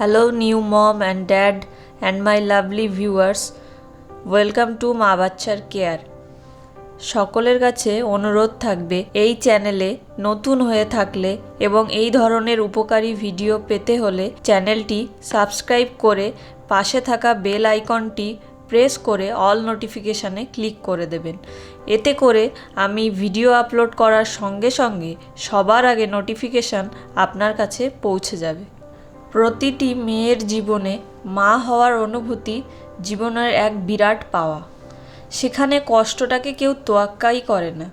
Hello, new mom and dad and my lovely viewers welcome to মা বাচ্চার care সকলের কাছে অনুরোধ থাকবে এই চ্যানেলে নতুন হয়ে থাকলে এবং এই ধরনের উপকারী ভিডিও পেতে হলে চ্যানেলটি সাবস্ক্রাইব করে পাশে থাকা বেল আইকনটি প্রেস করে অল নোটিফিকেশানে ক্লিক করে দেবেন। এতে করে আমি ভিডিও আপলোড করার সঙ্গে সঙ্গে সবার আগে নোটিফিকেশান আপনার কাছে পৌঁছে যাবে। প্রতিটি মেয়ের জীবনে মা হওয়ার অনুভূতি জীবনের এক বিরাট পাওয়া। সেখানে কষ্টটাকে কেউ তোয়াক্কাই করে না।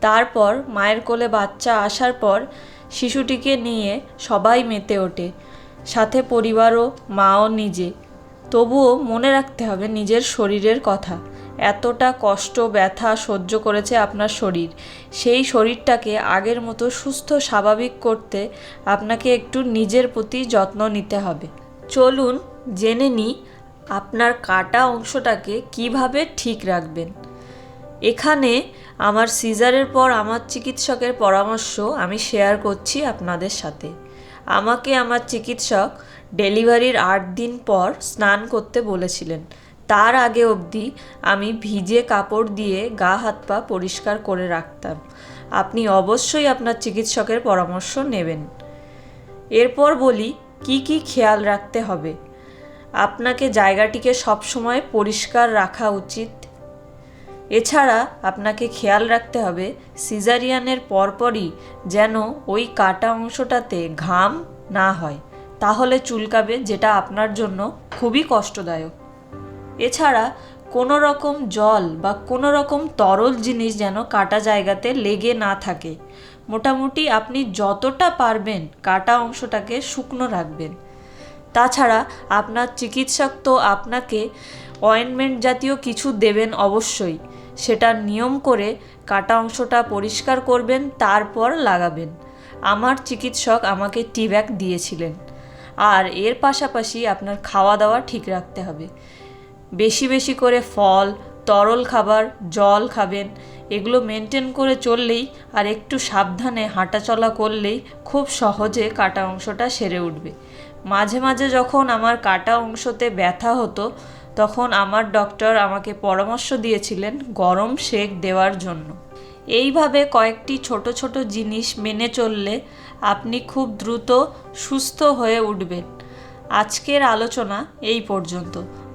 তারপর মায়ের কোলে বাচ্চা আসার পর শিশুটিকে নিয়ে সবাই মেতে ওঠে, সাথে পরিবারও, মাও নিজে। তবুও মনে রাখতে হবে নিজের শরীরের কথা। এতটা কষ্ট, ব্যথা সহ্য করেছে আপনার শরীর। সেই শরীরটাকে আগের মতো সুস্থ, স্বাভাবিক করতে আপনাকে একটু নিজের প্রতি যত্ন নিতে হবে। চলুন জেনে নিই আপনার কাটা অংশটাকে কীভাবে ঠিক রাখবেন। এখানে আমার সিজারের পর আমার চিকিৎসকের পরামর্শ আমি শেয়ার করছি আপনাদের সাথে। আমাকে আমার চিকিৎসক ডেলিভারির আট দিন পর স্নান করতে বলেছিলেন। তার আগে অবধি আমি ভিজে কাপড় দিয়ে গা, হাত, পা পরিষ্কার করে রাখতাম। আপনি অবশ্যই আপনার চিকিৎসকের পরামর্শ নেবেন। এরপর বলি, কি কি খেয়াল রাখতে হবে? আপনাকে জায়গাটিকে সবসময় পরিষ্কার রাখা উচিত। এছাড়া আপনাকে খেয়াল রাখতে হবে, সিজারিয়ানের পরপরই যেন ওই কাটা অংশটাতে ঘাম না হয়। তাহলে চুলকাবে, যেটা আপনার জন্য খুবই কষ্টদায়ক। এছাড়া কোনো রকম জল বা কোনো রকম তরল জিনিস যেন কাটা জায়গাতে লেগে না থাকে। মোটামুটি আপনি যতটা পারবেন কাটা অংশটাকে শুকনো রাখবেন। তাছাড়া আপনার চিকিৎসক তো আপনাকে অয়েনমেন্ট জাতীয় কিছু দেবেন অবশ্যই। সেটা নিয়ম করে কাটা অংশটা পরিষ্কার করবেন, তারপর লাগাবেন। আমার চিকিৎসক আমাকে টি ব্যাগ দিয়েছিলেন। আর এর পাশাপাশি আপনার খাওয়া দাওয়া ঠিক রাখতে হবে। বেশি বেশি করে ফল, তরল খাবার, জল খাবেন। এগুলো মেনটেন করে চললেই আর একটু সাবধানে হাঁটাচলা করলেই খুব সহজে কাটা অংশটা সেরে উঠবে। মাঝে মাঝে যখন আমার কাটা অংশতে ব্যথা হতো, তখন আমার ডক্টর আমাকে পরামর্শ দিয়েছিলেন গরম সেক দেওয়ার জন্য। এইভাবে কয়েকটি ছোট ছোট জিনিস মেনে চললে আপনি খুব দ্রুত সুস্থ হয়ে উঠবেন। আজকের আলোচনা এই পর্যন্ত।